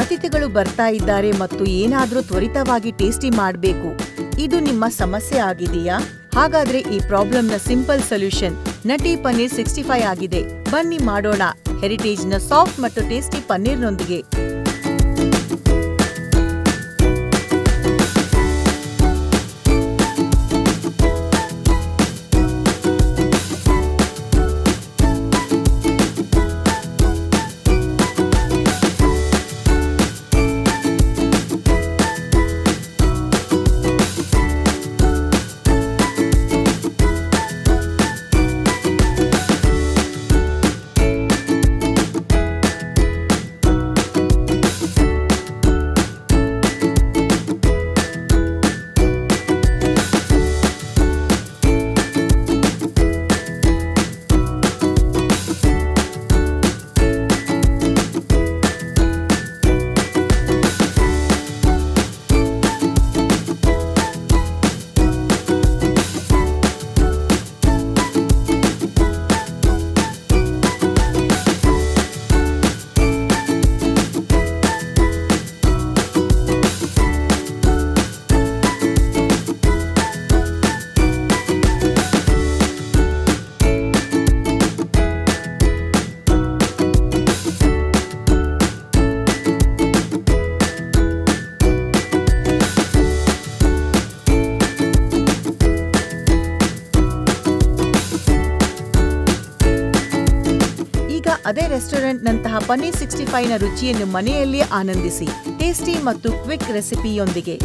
ಅತಿಥಿಗಳು ಬರ್ತಾ ಇದ್ದಾರೆ ಮತ್ತು ಏನಾದರೂ ತ್ವರಿತವಾಗಿ ಟೇಸ್ಟಿ ಮಾಡಬೇಕು. ಇದು ನಿಮ್ಮ ಸಮಸ್ಯೆ ಆಗಿದೆಯಾ? ಹಾಗಾದ್ರೆ ಈ ಪ್ರಾಬ್ಲಮ್ನ ಸಿಂಪಲ್ ಸೊಲ್ಯೂಷನ್ ನಟಿ ಪನ್ನೀರ್ ಸಿಕ್ಸ್ಟಿ ಫೈವ್ ಆಗಿದೆ. ಬನ್ನಿ ಮಾಡೋಣ. ಹೆರಿಟೇಜ್ನ ಸಾಫ್ಟ್ ಮತ್ತು ಟೇಸ್ಟಿ ಪನ್ನೀರ್ನೊಂದಿಗೆ. ಅದೇ ರೆಸ್ಟೋರೆಂಟ್ನಂತಹ ಪನ್ನೀರ್ ಸಿಕ್ಸ್ಟಿ ಫೈವ್ನ ರುಚಿಯನ್ನು ಮನೆಯಲ್ಲೇ ಆನಂದಿಸಿ ಟೇಸ್ಟಿ ಮತ್ತು ಕ್ವಿಕ್ ರೆಸಿಪಿಯೊಂದಿಗೆ.